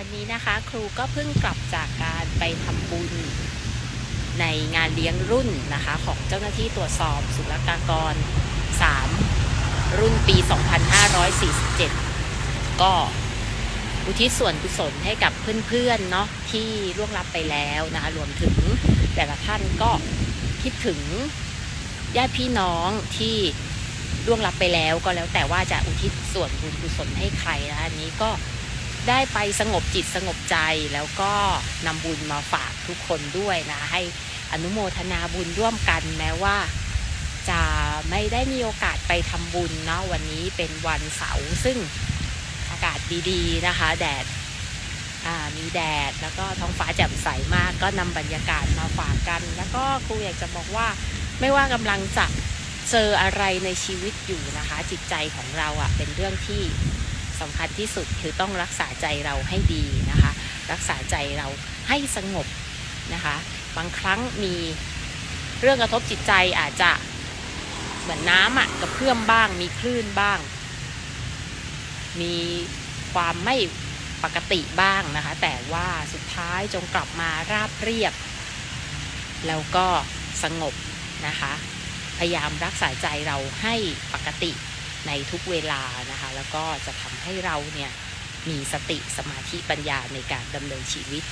วันนี้นะคะครูก็เพิ่งกลับจากการไปทำบุญ ในงานเลี้ยงรุ่นนะคะ ของเจ้าหน้าที่ตรวจสอบศุลกากร 3 รุ่นปี 2547 ก็อุทิศส่วนกุศลให้กับเพื่อนๆเนาะที่ล่วงลับไปแล้วนะคะรวมถึงแต่ละท่านก็คิดถึงญาติพี่น้องที่ล่วงลับไปแล้วก็แล้วแต่ว่าจะอุทิศส่วนบุญกุศลให้ใครนะอันนี้ก็ ได้ไปสงบจิตสงบใจแล้วก็นำบุญมาฝากทุกคนด้วยนะ ให้อนุโมทนาบุญร่วมกันแม้ว่า จะไม่ได้มีโอกาสไปทำบุญเนาะวันนี้เป็นวันเสาร์ซึ่งอากาศดีๆนะคะ แดดมีแดดแล้วก็ท้องฟ้าแจ่มใสมากก็นำบรรยากาศมาฝากกัน แล้วก็ครูอยากจะบอกว่าไม่ว่ากำลังจะเจออะไรในชีวิตอยู่นะคะ จิตใจของเราอะ่ะเป็นเรื่องที่ สำคัญที่สุดคือต้องรักษาใจเราให้ดีนะคะ รักษาใจเราให้สงบนะคะ บางครั้งมีเรื่องกระทบจิตใจอาจจะเหมือนน้ำอะกระเพื่อมบ้าง มีคลื่นบ้าง มีความไม่ปกติบ้างนะคะ แต่ว่าสุดท้ายจงกลับมาราบเรียบ แล้วก็สงบนะคะ พยายามรักษาใจเราให้ปกติ ในทุกเวลานะคะ แล้วก็จะทำให้เราเนี่ยมีสติสมาธิปัญญาในการดำเนินชีวิต